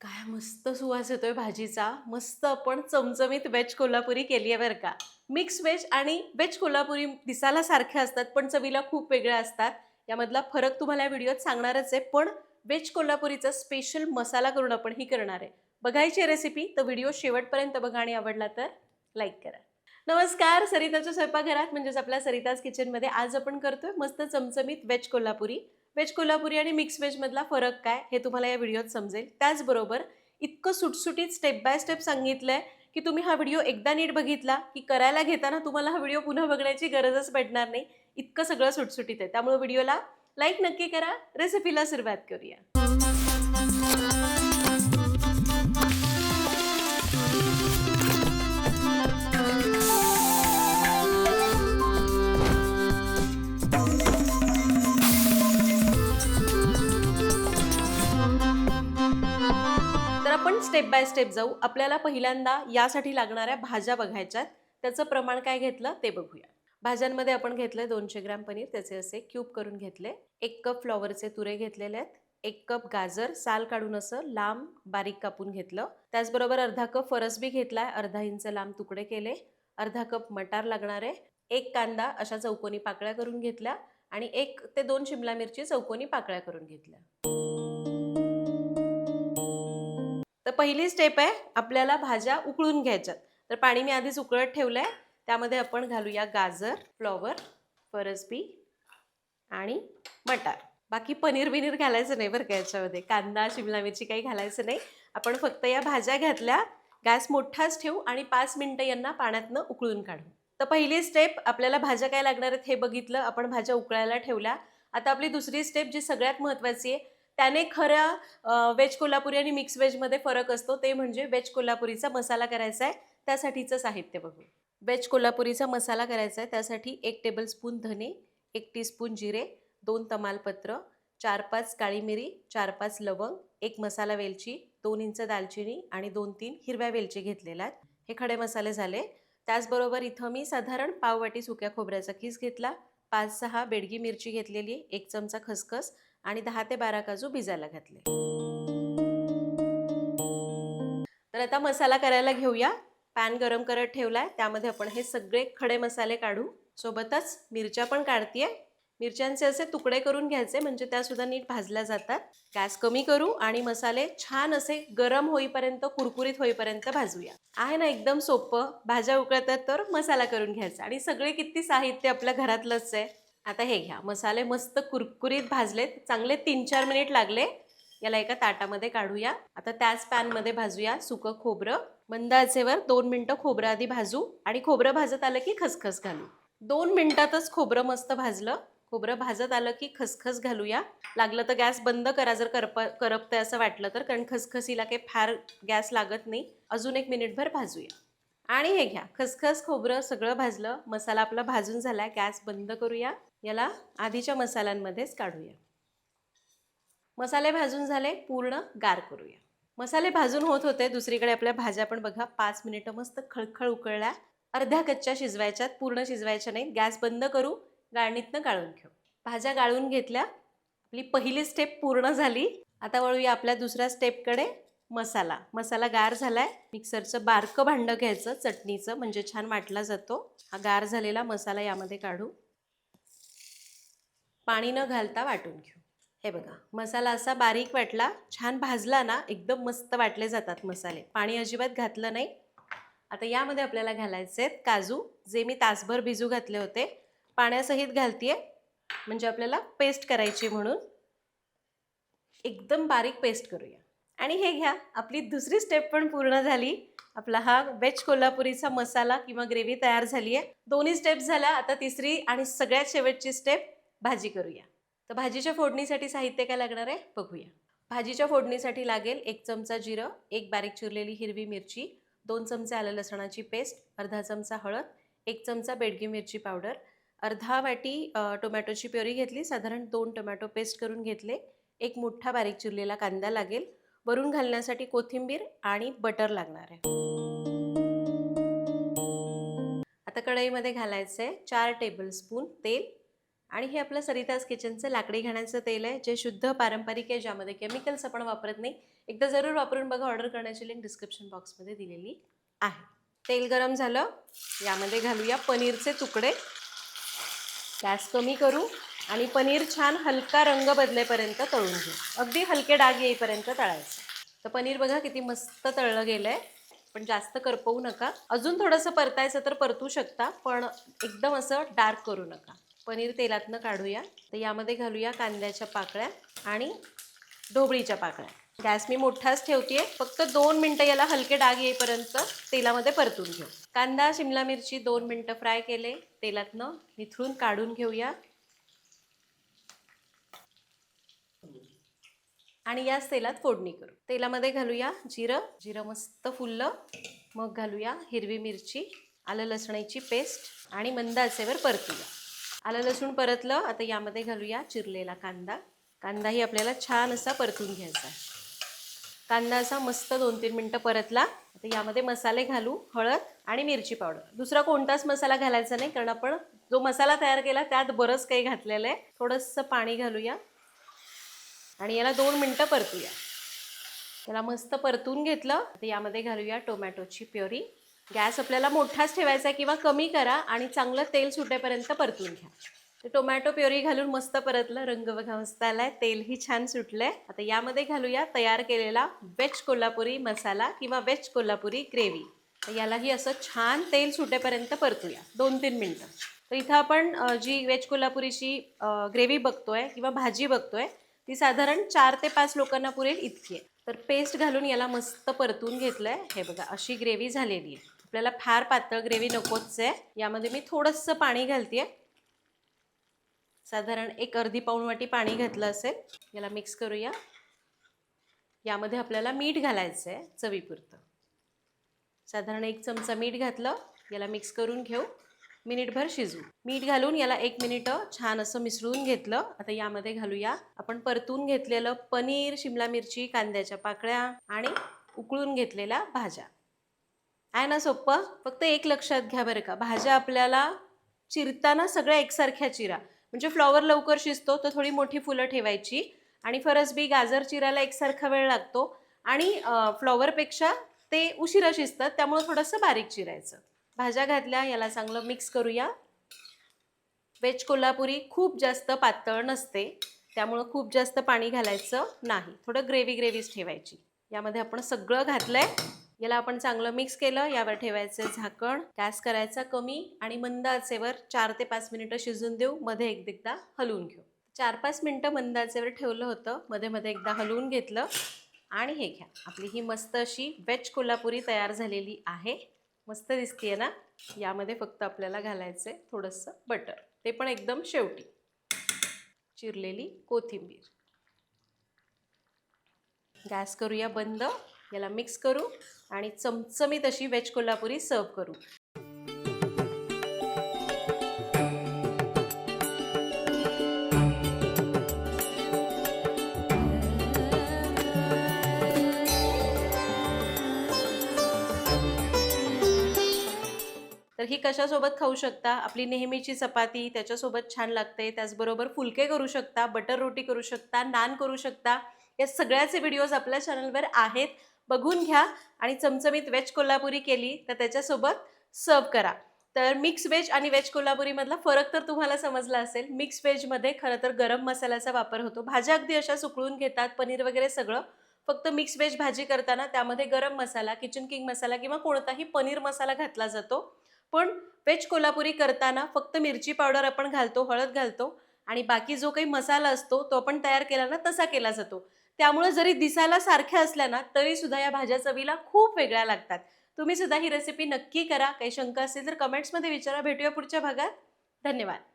काय मस्त सुवास येतोय भाजीचा. मस्त आपण चमचमीत वेज कोल्हापुरी केली आहे बरं का. मिक्स व्हेज आणि वेज कोल्हापुरी दिसायला सारख्या असतात पण चवीला खूप वेगळ्या असतात. यामधला फरक तुम्हाला या व्हिडिओत सांगणारच आहे पण वेज कोल्हापुरीचा स्पेशल मसाला करून आपण ही करणार आहे. बघायची रेसिपी तर व्हिडिओ शेवटपर्यंत बघा आणि आवडला तर लाईक करा. नमस्कार सरिताच्या स्वयंपाकघरात म्हणजेच आपल्या सरिताज किचनमध्ये आज आपण करतोय मस्त चमचमीत वेज कोल्हापुरी. वेज कोल्हापुरी आणि मिक्स व्हेजमधला फरक काय हे तुम्हाला या व्हिडिओत समजेल. त्याचबरोबर इतकं सुटसुटीत स्टेप बाय स्टेप सांगितलंय की तुम्ही हा व्हिडिओ एकदा नीट बघितला की करायला घेताना तुम्हाला हा व्हिडिओ पुन्हा बघण्याची गरजच पडणार नाही. इतकं सगळं सुटसुटीत आहे. त्यामुळे व्हिडिओला लाईक नक्की करा. रेसिपीला सुरुवात करूया. स्टेप बाय स्टेप जाऊ. आपल्याला पहिल्यांदा यासाठी लागणाऱ्या भाज्या बघायच्यात. त्याचं प्रमाण काय घेतलं ते बघूया. भाज्यांमध्ये आपण घेतलंय दोनशे ग्रॅम पनीर. त्याचे असे क्यूब करून घेतले. एक कप फ्लॉवरचे तुरे घेतलेले आहेत. एक कप गाजर. साल काढून असं लांब बारीक कापून घेतलं. त्याचबरोबर अर्धा कप फरसबी घेतलाय. अर्धा इंच लांब तुकडे केले. अर्धा कप मटार लागणार आहे. एक कांदा अशा चौकोनी पाकळ्या करून घेतल्या आणि एक ते दोन शिमला मिरची चौकोनी पाकळ्या करून घेतल्या. तर पहिली स्टेप आहे आपल्याला भाज्या उकळून घ्यायच्यात. तर पाणी मी आधीच उकळत ठेवलं आहे त्यामध्ये आपण घालूया गाजर फ्लॉवर फरसबी आणि मटार. बाकी पनीर बिनीर घालायचं नाही बरं का याच्यामध्ये. कांदा शिमला मिरची काही घालायचं नाही. आपण फक्त या भाज्या घातल्या गॅस मोठाच ठेवू आणि पाच मिनटं यांना पाण्यातनं उकळून काढू. तर पहिली स्टेप आपल्याला भाज्या काय लागणार आहेत हे बघितलं. आपण भाज्या उकळायला ठेवल्या. आता आपली दुसरी स्टेप जी सगळ्यात महत्त्वाची आहे त्याने खऱ्या वेज कोल्हापुरी आणि मिक्स व्हेजमध्ये फरक असतो. ते म्हणजे वेज कोल्हापुरीचा मसाला करायचा आहे त्यासाठीचं साहित्य बघू वेज कोल्हापुरीचा मसाला करायचा आहे त्यासाठी एक टेबलस्पून धने एक टीस्पून जिरे दोन तमालपत्र चार पाच काळी मिरी चार पाच लवंग एक मसाला वेलची दोन इंच दालचिनी आणि दोन तीन हिरव्या वेलची घेतलेल्या आहेत. हे खडे मसाले झाले. त्याचबरोबर इथं मी साधारण पाववाटी सुक्या खोबऱ्याचा खीस घेतला. पाच सहा बेडगी मिरची घेतलेली एक चमचा खसखस आणि दहा ते बारा काजू भिजायला घातले. तर आता मसाला करायला घेऊया. पॅन गरम करत ठेवलाय. त्यामध्ये आपण हे सगळे खडे मसाले काढू. सोबतच मिरच्या पण काढतीये. मिरच्यांचे असे तुकडे करून घ्यायचे म्हणजे त्या सुद्धा नीट भाजल्या जातात. गॅस कमी करू आणि मसाले छान असे गरम होईपर्यंत कुरकुरीत होईपर्यंत भाजूया. आहे ना एकदम सोपं? भाज्या उकळतात तर मसाला करून घ्यायचा. आणि सगळे किती साहित्य आपल्या घरातलंच आहे. आता हे घ्या. मसाले मस्त कुरकुरीत भाजलेत. चांगले तीन चार मिनिट लागले. याला एका ताटामध्ये काढूया. आता त्याच पॅनमध्ये भाजूया सुकं खोबरं. मंद आचेवर दोन मिनटं खोबरं आधी भाजू आणि खोबरं भाजत आलं की खसखस घालू. दोन मिनिटातच खोबरं मस्त भाजलं. खोबरं भाजत आलं की खसखस घालूया. लागलं तर गॅस बंद करा जर करप करपतंय असं वाटलं तर. कारण खसखसीला काही फार गॅस लागत नाही. अजून एक मिनिटभर भाजूया. आणि हे घ्या. खसखस खोबरं सगळं भाजलं. मसाला आपला भाजून झाला गॅस बंद करूया. याला आधीच्या मसाल्यांमध्येच काढूया. मसाले भाजून झाले पूर्ण गार करूया. मसाले भाजून होत होते दुसरीकडे आपल्या भाज्या पण बघा पाच मिनिटं मस्त खळखळ उकळल्या. अर्ध्या कच्च्या शिजवायच्यात पूर्ण शिजवायच्या नाहीत. गॅस बंद करू गाळणीतनं गाळून घेऊ. भाज्या गाळून घेतल्या आपली पहिली स्टेप पूर्ण झाली. आता वळूया आपल्या दुसऱ्या स्टेपकडे मसाला. मसाला गार झालाय. मिक्सरचं बारकं भांडं घ्यायचं चटणीचं म्हणजे छान वाटला जातो. हा गार झालेला मसाला यामध्ये काढू. पाणी न घालता वाटून घेऊ. हे बघा मसाला असा बारीक वाटला छान भाजला ना एकदम मस्त वाटले जातात मसाले. पाणी अजिबात घातलं नाही. आता यामध्ये आपल्याला घालायचे आहेत काजू जे मी तासभर भिजू घातले होते. पाण्यासहित घालतीये. म्हणजे आपल्याला पेस्ट करायची म्हणून. एकदम बारीक पेस्ट करूया. आणि हे घ्या आपली दुसरी स्टेप पण पूर्ण झाली. आपला हा वेज कोल्हापुरीचा मसाला किंवा ग्रेव्ही तयार झाली आहे दोन्ही स्टेप झाल्या आता तिसरी आणि सगळ्यात शेवटची स्टेप भाजी करूया. तर भाजीच्या फोडणीसाठी साहित्य काय लागणार आहे? बघूया. भाजीच्या फोडणीसाठी लागेल एक चमचा जिरं एक बारीक चिरलेली हिरवी मिरची दोन चमचे आलं लसणाची पेस्ट अर्धा चमचा हळद एक चमचा बेडगी मिरची पावडर अर्धा वाटी टोमॅटोची प्युरी घेतली साधारण दोन टोमॅटो पेस्ट करून घेतले एक मोठा बारीक चिरलेला कांदा लागेल वरून घालण्यासाठी कोथिंबीर आणि बटर लागणार आहे. आता कढईमध्ये घालायचं आहे चार टेबलस्पून तेल आणि हे आपलं सरिताज किचनचं लाकडी घाण्याचं तेल आहे जे शुद्ध पारंपरिक आहे ज्यामध्ये केमिकल्स आपण वापरत नाही. एकदा जरूर वापरून बघा ऑर्डर करण्याची लिंक डिस्क्रिप्शन बॉक्समध्ये दिलेली आहे. तेल गरम झालं यामध्ये घालूया पनीरचे तुकडे. गॅस कमी करू आणि पनीर छान हलका रंग बदलेपर्यंत तळून घेऊ. अगदी हलके डाग येईपर्यंत तळायचं. तर पनीर बघा किती मस्त तळलं गेलं आहे पण जास्त करपवू नका. अजून थोडंसं परतायचं तर परतू शकता पण एकदम असं डार्क करू नका. पनीर तेलातनं काढूया. तर यामध्ये घालूया कांद्याच्या पाकळ्या आणि ढोबळीच्या पाकळ्या. गॅस मी मोठाच ठेवते फक्त दोन मिनटं याला हलके डाग येईपर्यंत तेलामध्ये परतून घेऊ. कांदा शिमला मिरची दोन मिनटं फ्राय केले. तेलातनं निथळून काढून घेऊया. आणि याच तेलात फोडणी करू. तेलामध्ये घालूया जिरं. जिरं मस्त फुललं. मग घालूया हिरवी मिरची आलं लसणाची पेस्ट आणि मंद आचेवर परतूया. आलं लसूण परतलं. आता यामध्ये घालूया चिरलेला कांदा. कांदाही आपल्याला छान असा परतून घ्यायचा आहे. कांदा असा मस्त दोन तीन मिनटं परतला. आता यामध्ये मसाले घालू हळद आणि मिरची पावडर. दुसरा कोणताच मसाला घालायचा नाही कारण आपण जो मसाला तयार केला त्यात बरंच काही घातलेलं आहे. थोडंसं पाणी घालूया. आणि याला दोन मिनटं परतूया. त्याला मस्त परतून घेतलं. तर यामध्ये घालूया टोमॅटोची प्युरी. गॅस आपल्याला मोठाच ठेवायचा आहे किंवा कमी करा आणि चांगलं तेल सुटेपर्यंत परतून घ्या. टोमॅटो प्युरी घालून मस्त परतलं रंग बघा मस्त आलाय तेलही छान सुटलं आहे आता यामध्ये घालूया तयार केलेला वेज कोल्हापुरी मसाला किंवा वेज कोल्हापुरी ग्रेव्ही. तर यालाही असं छान तेल सुटेपर्यंत परतूया दोन तीन मिनटं. तर इथं आपण जी वेज कोल्हापुरीची ग्रेव्ही बघतोय किंवा भाजी बघतोय ती साधारण चार ते पाच लोकांना पुरेल इतकी आहे. तर पेस्ट घालून याला मस्त परतून घेतलं आहे हे बघा अशी ग्रेव्ही झालेली आहे. आपल्याला फार पातळ ग्रेव्ही नकोच आहे. यामध्ये मी थोडंसं पाणी घालते साधारण एक अर्धी पाऊण वाटी पाणी घातलं असेल याला मिक्स करूया. यामध्ये आपल्याला मीठ घालायचं आहे चवीपुरतं. साधारण एक चमचा मीठ घातलं याला मिक्स करून घेऊ. मिनिटभर शिजू मीठ घालून याला एक मिनिटं छान असं मिसळून घेतलं. आता यामध्ये घालूया. आपण परतून घेतलेलं पनीर शिमला मिरची कांद्याच्या पाकळ्या आणि उकळून घेतलेल्या भाज्या. आहे ना सोपं फक्त एक लक्षात घ्या बरं का. भाज्या आपल्याला चिरताना सगळ्या एकसारख्या चिरा. म्हणजे फ्लॉवर लवकर शिजतो तर थोडी मोठी फुलं ठेवायची. आणि फरसबी गाजर चिरायला एकसारखा वेळ लागतो. आणि फ्लॉवरपेक्षा ते उशिरा शिजतात त्यामुळे थोडंसं बारीक चिरायचं. भाज्या घातल्या याला चांगलं मिक्स करूया. वेज कोल्हापुरी खूप जास्त पातळ नसते त्यामुळं खूप जास्त पाणी घालायचं नाही. थोडं ग्रेव्ही ग्रेव्हीच ठेवायची. यामध्ये आपण सगळं घातलं आहे याला आपण चांगलं मिक्स केलं यावर ठेवायचं झाकण गॅस करायचा कमी आणि मंद आचेवर चार ते पाच मिनिटं शिजून देऊ मध्ये एकदा हलवून घेऊ. चार पाच मिनटं मंद आचेवर ठेवलं होतं मध्ये मध्ये एकदा हलवून घेतलं आणि हे घ्या. आपली ही मस्त अशी वेज कोल्हापुरी तयार झालेली आहे. मस्त दिसतीये ना? यामध्ये फक्त आपल्याला घालायचं आहे थोडंसं बटर ते पण एकदम शेवटी. चिरलेली कोथिंबीर. गॅस करूया बंद. याला मिक्स करू आणि चमचमीत अशी वेज कोल्हापुरी सर्व करू. तर ही कशासोबत खाऊ शकता? आपली नेहमीची चपाती त्याच्यासोबत छान लागते. त्याचबरोबर फुलके करू शकता बटर रोटी करू शकता नान करू शकता. या सगळ्याचे व्हिडिओज आपल्या चॅनलवर आहेत. बघून घ्या आणि चमचमीत वेज कोल्हापुरी केली तर त्याच्यासोबत सर्व करा. तर मिक्स व्हेज आणि व्हेज कोल्हापुरीमधला फरक तर तुम्हाला समजला असेल. मिक्स व्हेजमध्ये खरं तर गरम मसाल्याचा वापर होतो. भाज्या अगदी अशा सुकळून घेतात पनीर वगैरे सगळं. फक्त मिक्स व्हेज भाजी करताना त्यामध्ये गरम मसाला किचन किंग मसाला किंवा कोणताही पनीर मसाला घातला जातो. पण व्हेज कोल्हापुरी करताना फक्त मिरची पावडर आपण घालतो हळद घालतो आणि बाकी जो काही मसाला असतो तो आपण तयार केला ना तसा केला जातो. त्यामुळे जरी दिसायला सारख्या असल्या ना तरी सुद्धा या भाज्या चवीला खूप वेगळ्या लागतात. तुम्ही सुद्धा ही रेसिपी नक्की करा. काही शंका असेल तर कमेंट्समध्ये विचारा. भेटूया पुढच्या भागात. धन्यवाद.